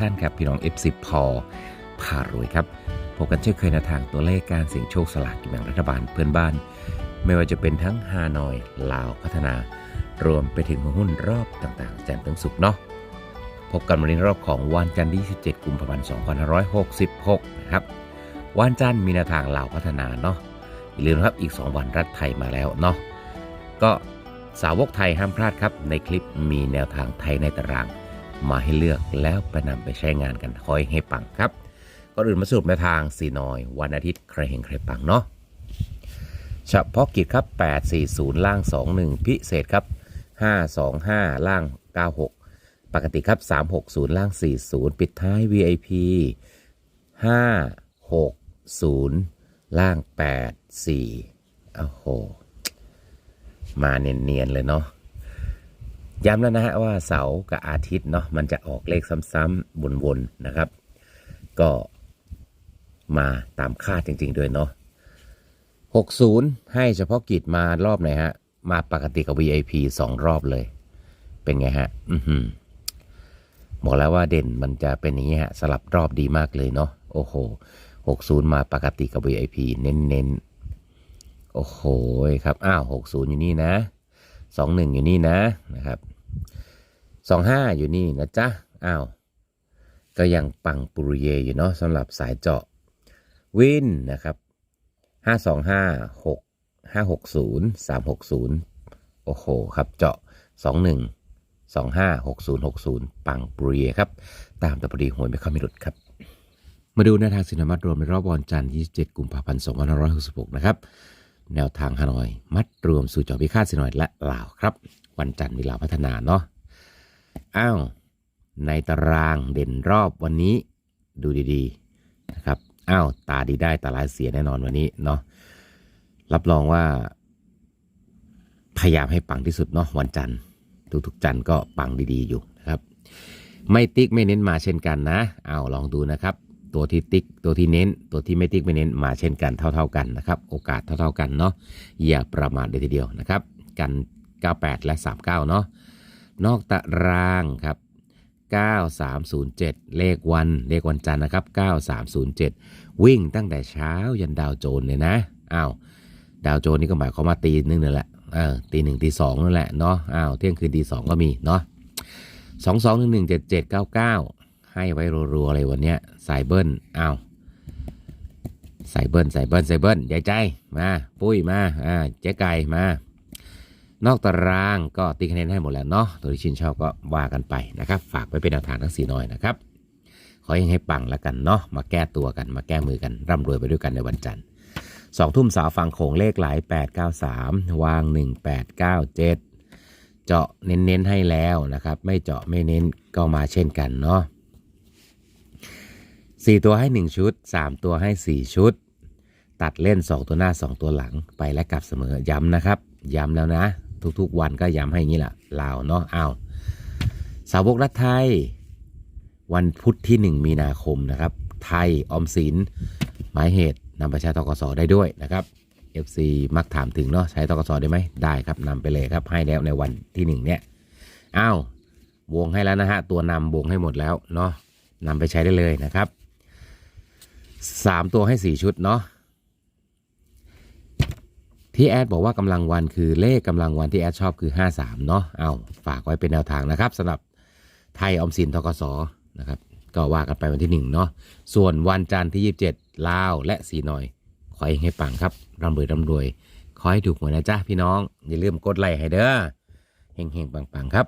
ท่านครับ พี่น้อง F10 พอพารวยครับพบกันเช่นเคยในทางตัวเลขการเสี่ยงโชคสลากกินแบ่งรัฐบาลเพื่อนบ้าน ไม่ว่าจะเป็นทั้งฮานอยลาวพัฒนา รวมไปถึงหุ้นรอบต่างๆแจ่มถึงสุขเนาะพบกันวันนี้รอบของวันจันทร์ที่17กุมภาพันธ์2566 นะครับ วันจันทร์มีแนวทางลาวพัฒนาเนาะอย่าลืมครับอีก 2 วันรัฐไทยมาแล้วเนาะก็สาวกไทยห้ามพลาดครับ ในคลิปมีแนวทางไทยในตาราง มาให้เลือกแล้วไปนำไปใช้งานกันคอยให้ปังครับก็อื่นมาสรุปแนวทางสีน้อย วันอาทิตย์ใครเห็นใครปังเนาะเฉพาะกิจครับ 840 ล่าง 21 พิเศษครับ 525 ล่าง 96 ปกติครับ 360 ล่าง 40 ปิดท้าย VIP 560 ล่าง 84โอ้โห มาเนียนๆเลยเนาะ ย้ำแล้วนะฮะว่าเสาร์กับอาทิตย์เนาะมันจะออกเลขซ้ำๆวนๆนะครับ ก็มาตามคาดจริง ๆ ด้วยเนาะ60 ให้เฉพาะกิจมารอบไหนฮะ มาปกติกับ VIP สองรอบเลย เป็นไงฮะ อือบอกแล้วว่าเด่นมันจะเป็นอย่างนี้ฮะ สลับรอบดีมากเลยเนาะโอ้โห60 มาปกติกับ VIP เน้นๆ โอ้โหครับ อ้าว 60 อยู่นี่นะ 21 อยู่นี่นะนะครับ 25อยู่นี่นะจ๊ะ อ้าว ก็ยังปังปุริเยอยู่เนาะสำหรับสายเจาะวินนะครับ525 6 560 360โอ้โหครับเจาะ21 25 60 60ปังปุริเยครับ ตามแต่พอดีหวยไม่เข้าไม่หลุดครับ มาดูแนวทางสินมัตรวมในรอบวันจันทร์ที่ 27 กุมภาพันธ์ 2566 นะครับ แนวทางฮานอย มัดรวมสู่จอพิฆาตสินอยและลาวครับ วันจันทร์มีลาวพัฒนาเนาะอ้าวในตารางเด่นรอบวันนี้ดูดีๆนะครับอ้าวตาดีได้ตาลายเสียแน่นอนวันนี้เนาะรับรองว่า พยายามให้ปังที่สุดเนาะวันจันทร์ทุกๆจันทร์ก็ปังดีๆอยู่นะครับ ไม่ติ๊กไม่เน้นมาเช่นกันนะอ้าวลองดูนะครับ ตัวที่ติ๊กตัวที่เน้น ตัวที่ไม่ติ๊กไม่เน้นมาเช่นกันเท่า ๆกันนะครับ โอกาสเท่า ๆกันเนาะอย่าประมาทเลยทีเดียวนะครับ กัน 98 และ 39 เนาะนอกตารางครับ9307 เลขวัน เลขวันจันทร์นะครับ 9307 วิ่งตั้งแต่เช้ายันดาวโจนเลยนะอ้าวดาวโจนนี่ก็หมายความว่าตีหนึ่งนั่นแหละเออตีหนึ่งตีสองนั่นแหละเนาะอ้าวเที่ยงคืนตีสองก็มีเนาะสองสองหนึ่งหนึ่งเจ็ดเจ็ดเก้าเก้า ให้ไว้รัวๆเลยวันนี้ยสายเบิ้ลอ้าวใส่เบิ้ลใส่เบิ้ลใส่เบิ้ลใหญ่ใจมาปุ้ยมาอ่าเจ๊ไก่มานอกตารางก็ตีคะแนนให้หมดแล้วเนาะตัวที่ชื่นชอบก็ว่ากันไปนะครับ ฝากไว้เป็นแนวทางทั้งสี่น้อยนะครับ ขอให้ให้ปังแล้วกันเนาะมาแก้ตัวกันมาแก้มือกันร่ำรวยไปด้วยกันในวันจันทร์สองทุ่มสาวฟังโขงเลขหลาย 893 วาง 1897 เจาะเน้นๆให้แล้วนะครับ ไม่เจาะไม่เน้นก็มาเช่นกันเนาะ 4 ตัวให้ 1 ชุด 3 ตัวให้ 4 ชุด ตัดเล่น 2 ตัวหน้า 2 ตัวหลังไปและกลับเสมอย้ำนะครับ ย้ำแล้วนะ ทุกๆวันก็ย้ำให้อย่างนี้แหละลาวเนาะอ้าวสาวกรัฐไทย วันพุธที่ 1 มีนาคมนะครับ ไทยออมสินหมายเหตุนำไปใช้ตกสได้ด้วยนะครับ FC มักถามถึงเนาะใช้ตกสได้ไหมได้ครับนำไปเลยครับให้แล้วในวันที่1เนี่ยอ้าววงให้แล้วนะฮะ ตัวนำวงให้หมดแล้วเนาะนำไปใช้ได้เลยนะครับ 3ตัวให้4ชุดเนาะที่แอดบอกว่ากำลังวันคือเลขกำลังวันที่แอดชอบคือ 53 เนาะเอาฝากไว้เป็นแนวทางนะครับสำหรับไทยออมสินทกสนะครับ ก็ว่ากันไปวันที่ 1 เนาะส่วนวันจันทร์ที่ 27 ลาวและสีหน่อย ขอให้ให้ปังครับร่ำรวยร่ำรวย ขอให้ถูกหวยนะจ๊ะพี่น้อง อย่าลืมกดไลค์ให้เด้อเฮงๆปังๆครับ